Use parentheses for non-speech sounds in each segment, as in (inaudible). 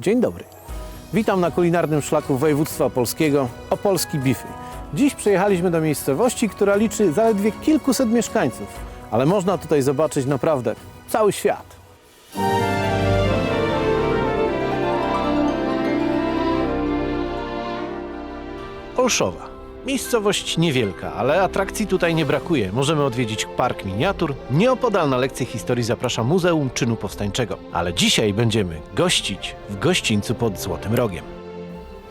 Dzień dobry. Witam na kulinarnym szlaku województwa opolskiego Opolski Bify. Dziś przyjechaliśmy do miejscowości, która liczy zaledwie kilkuset mieszkańców, ale można tutaj zobaczyć naprawdę cały świat. Olszowa. Miejscowość niewielka, ale atrakcji tutaj nie brakuje. Możemy odwiedzić park miniatur. Nieopodal na lekcję historii zaprasza Muzeum Czynu Powstańczego. Ale dzisiaj będziemy gościć w gościńcu pod Złotym Rogiem.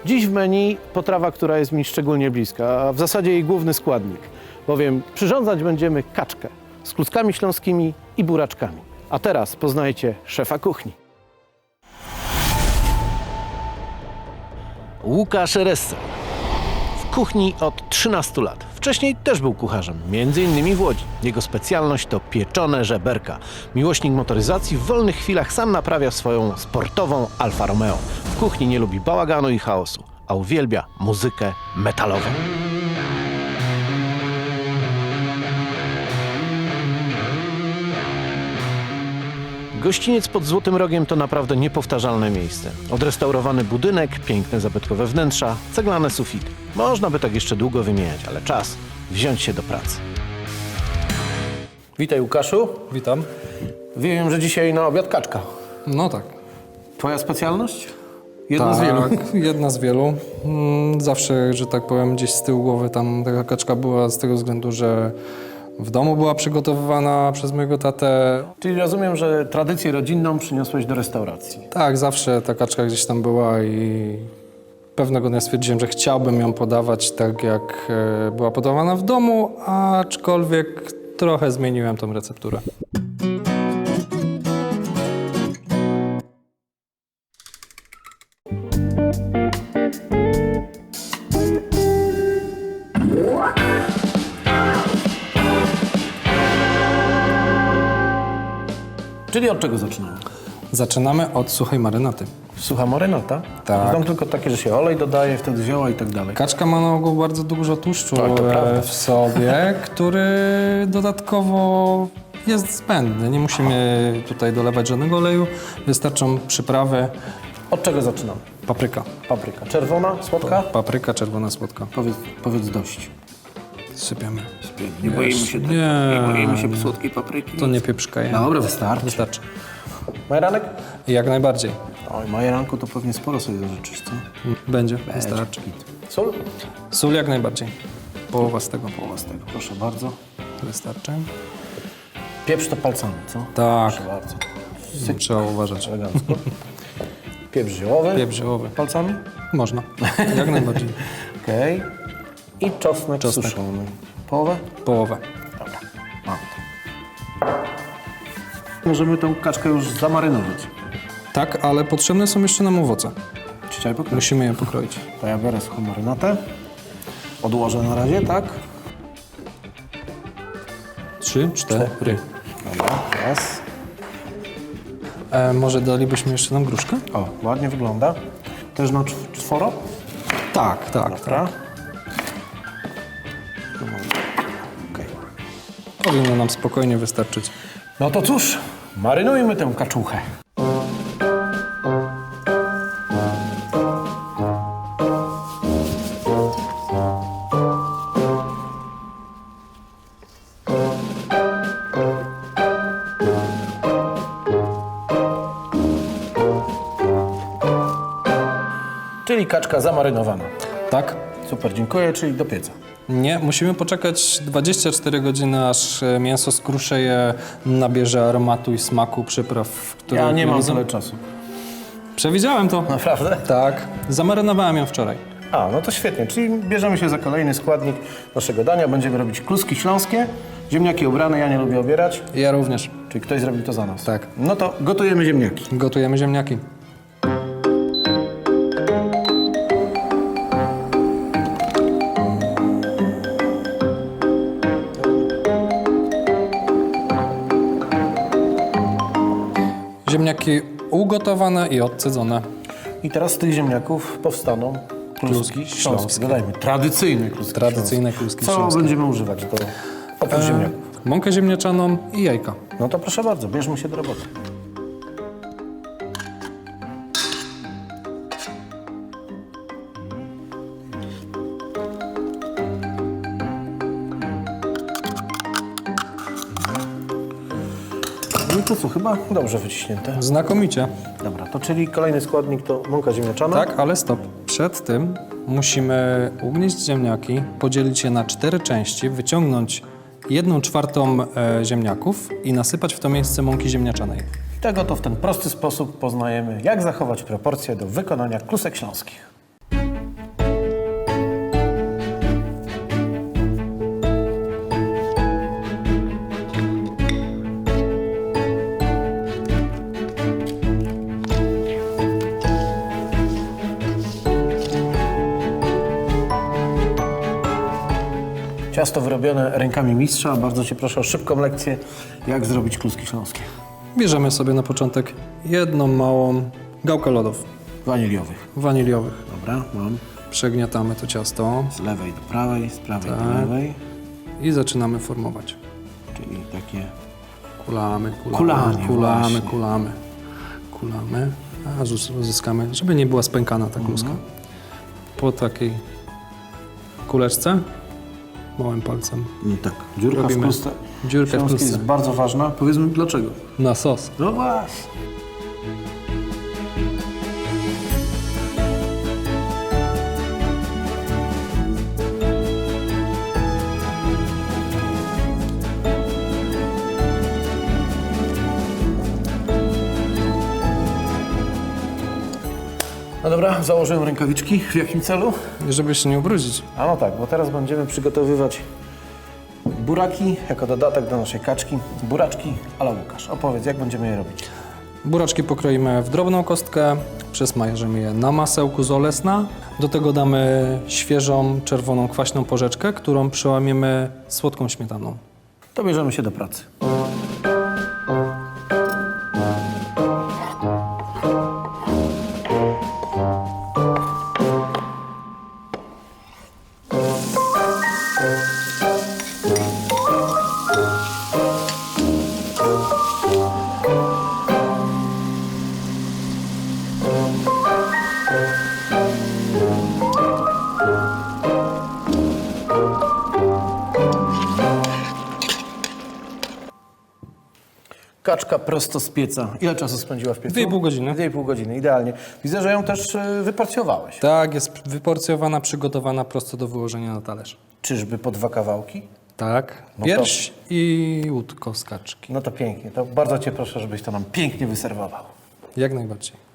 Dziś w menu potrawa, która jest mi szczególnie bliska, a w zasadzie jej główny składnik, bowiem przyrządzać będziemy kaczkę z kluckami śląskimi i buraczkami. A teraz poznajcie szefa kuchni. Łukasz Ressa. Kuchni od 13 lat. Wcześniej też był kucharzem, między innymi w Łodzi. Jego specjalność to pieczone żeberka. Miłośnik motoryzacji w wolnych chwilach sam naprawia swoją sportową Alfa Romeo. W kuchni nie lubi bałaganu i chaosu, a uwielbia muzykę metalową. Gościniec pod Złotym Rogiem to naprawdę niepowtarzalne miejsce. Odrestaurowany budynek, piękne zabytkowe wnętrza, ceglane sufity. Można by tak jeszcze długo wymieniać, ale czas wziąć się do pracy. Witaj Łukaszu. Witam. Wiem, że dzisiaj na obiad kaczka. No tak. Twoja specjalność? Jedna z tak, wielu. Jedna z wielu. Mm, Zawsze, że tak powiem, gdzieś z tyłu głowy tam taka kaczka była z tego względu, że w domu była przygotowywana przez mojego tatę. Czyli rozumiem, że tradycję rodzinną przyniosłeś do restauracji. Tak, zawsze ta kaczka gdzieś tam była i pewnego dnia stwierdziłem, że chciałbym ją podawać tak, jak e, była podawana w domu, aczkolwiek trochę zmieniłem tą recepturę. Czyli od czego zaczynamy? Zaczynamy od suchej marynaty. Sucha marynata? Tak. Znam tylko takie, że się olej dodaje, wtedy zioła i tak dalej. Kaczka ma na ogół bardzo dużo tłuszczu Tak, e, w sobie, (laughs) który dodatkowo jest zbędny. Nie musimy tutaj dolewać żadnego oleju, wystarczą przyprawy, Od czego zaczynamy? papryka. Papryka. Czerwona, słodka? Papryka, czerwona słodka. Powiedz, powiedz dość. Sypiemy. Nie boimy się, tak- Nie. nie boimy się słodkiej papryki. To nie pieprzkaje. Dobra, wystarczy. Wystarczy. Majeranek? Jak najbardziej. Oj, majeranku to pewnie sporo sobie zażyczysz, co? Będzie, wystarczy. Sól? Sól jak najbardziej. Połowa z tego. Połowa z tego, proszę bardzo. Wystarczy. Pieprz to palcami, co? Tak, Proszę bardzo. trzeba uważać. Elegancko. Pieprz ziołowy. Pieprz ziołowy. Palcami? Można. Jak najbardziej. (laughs) Okej. I czosnek, Czosnek. suszony. Połowę? Połowę. Dobra, mam to. Możemy tą kaczkę już zamarynować. Tak, ale potrzebne są jeszcze nam owoce. Pokroić. Musimy je pokroić. To ja biorę suchą marynatę. Odłożę na razie, tak? Trzy, cztery. Dobra, raz. E, może dalibyśmy jeszcze nam gruszkę? O, ładnie wygląda. Też na czw- czworo? Tak, tak, Dobra. Okej. Powinno nam spokojnie wystarczyć. No to cóż, marynujmy tę kaczuchę. Czyli kaczka zamarynowana. Tak? Super, dziękuję, czyli do pieca. Nie, musimy poczekać 24 godziny, aż e, mięso skruszeje, nabierze aromatu i smaku przypraw, które... Ja nie mam tyle czasu. Przewidziałem to. Naprawdę? Tak, zamarynowałem ją wczoraj. A, no to świetnie. Czyli bierzemy się za kolejny składnik naszego dania. Będziemy robić kluski śląskie, ziemniaki obrane, ja nie lubię obierać. Ja również. Czyli ktoś zrobił to za nas. Tak. No to gotujemy ziemniaki. Gotujemy ziemniaki. Ziemniaki ugotowane i odcedzone. I teraz z tych ziemniaków powstaną kluski, Kluski śląskie. Dodajmy, tradycyjne kluski Tradycyjne śląskie. kluski Co śląskie. będziemy używać do oprócz ziemniaków? Mąkę ziemniaczaną i jajka. No to proszę bardzo, bierzmy się do roboty. To co, chyba dobrze wyciśnięte. Znakomicie. Dobra, to czyli kolejny składnik to mąka ziemniaczana. Tak, ale stop. Przed tym musimy ugnieść ziemniaki, podzielić je na cztery części, wyciągnąć jedną czwartą e, ziemniaków i nasypać w to miejsce mąki ziemniaczanej. Tego to w ten prosty sposób poznajemy, jak zachować proporcje do wykonania klusek śląskich. Ciasto wyrobione rękami mistrza. Bardzo Cię proszę o szybką lekcję, jak zrobić kluski śląskie. Bierzemy sobie na początek jedną małą gałkę lodów Waniliowych. waniliowych. Dobra, mam. Przegniatamy to ciasto Z lewej do prawej, z prawej do Tak. lewej. i zaczynamy formować. Czyli takie Kulamy, kulamy, Kulanie, kulamy, właśnie. kulamy, kulamy, a uzyskamy, żeby nie była spękana ta kluska. Mhm. Po takiej kuleczce, małym palcem, No tak, dziurka Robimy w klustce. dziurkę w klustce. jest bardzo ważna. Powiedzmy dlaczego. na sos. No właśnie. No dobra, założyłem rękawiczki. W jakim celu? Żeby się nie ubrudzić. A no tak, bo teraz będziemy przygotowywać buraki jako dodatek do naszej kaczki. Buraczki ale Łukasz. Opowiedz, jak będziemy je robić. Buraczki pokroimy w drobną kostkę, przesmażymy je na masełku z olesna. Do tego damy świeżą, czerwoną, kwaśną porzeczkę, którą przełamiemy słodką śmietaną. To bierzemy się do pracy. Kaczka prosto z pieca. Ile czasu spędziła w piecu? Dwie i pół godziny. Dwie i pół godziny, idealnie. Widzę, że ją też y, wyporcjowałeś. Tak, jest wyporcjowana, przygotowana prosto do wyłożenia na talerz. Czyżby po dwa kawałki? Tak, No to- pierś i łódko z kaczki. No to pięknie. To bardzo Cię proszę, żebyś to nam pięknie wyserwował. Jak najbardziej.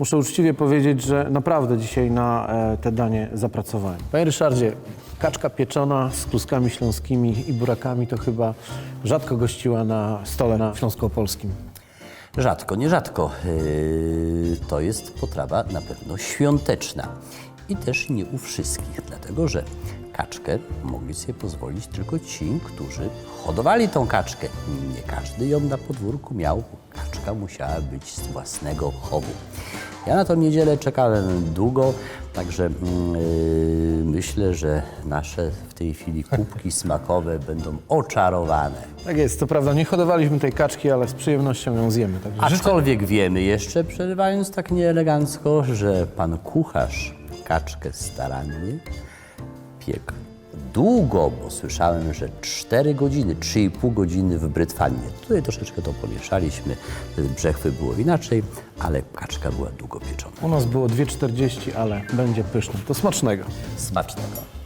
Muszę uczciwie powiedzieć, że naprawdę dzisiaj na e, te danie zapracowałem. Panie Ryszardzie, kaczka pieczona z kluskami śląskimi i burakami to chyba rzadko gościła na stole na Śląsko-Polskim. Rzadko, nierzadko. Yy, to jest potrawa na pewno świąteczna. I też nie u wszystkich, dlatego że kaczkę mogli sobie pozwolić tylko ci, którzy hodowali tą kaczkę. Nie każdy ją na podwórku miał. Kaczka musiała być z własnego chowu. Ja na tą niedzielę czekałem długo, także yy, myślę, że nasze w tej chwili kubki (laughs) smakowe będą oczarowane. Tak jest, co prawda nie hodowaliśmy tej kaczki, ale z przyjemnością ją zjemy. Także Aczkolwiek wiemy jeszcze, przerywając tak nieelegancko, że pan kucharz kaczkę starannie piekł długo, bo słyszałem, że 4 godziny, 3,5 godziny w brytwannie. Tutaj troszeczkę to pomieszaliśmy, brzechwy było inaczej, ale kaczka była długo pieczona. u nas było 2,40, ale będzie pyszne. To smacznego. Smacznego.